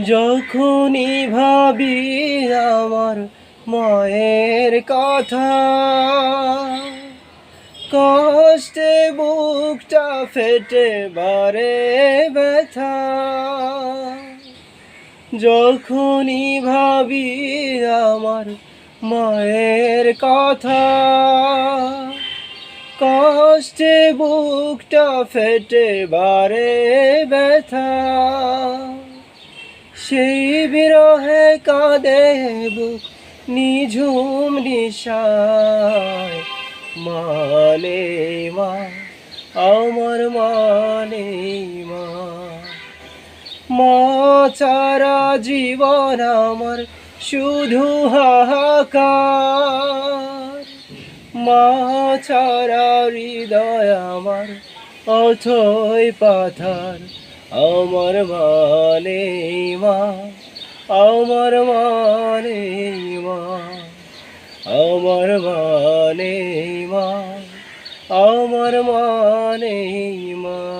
যখনই ভাবি আমার মায়ের কথা, কষ্টে বুকটা ফেটে বারে ব্যথা। যখনই ভাবি আমার মায়ের কথা, কষ্টে বুকটা ফেটে বারে সেই বিরহে কাঁদে বুক নিঝুম নিশায়। মানে মা, আমার মানে মা। মা চারা জীবন আমার শুধু হাহাকার। মা হৃদয় আমার অথই পাথার। আমার মানে মা আমার মানে মা আমার মানে মা আমার মানে মা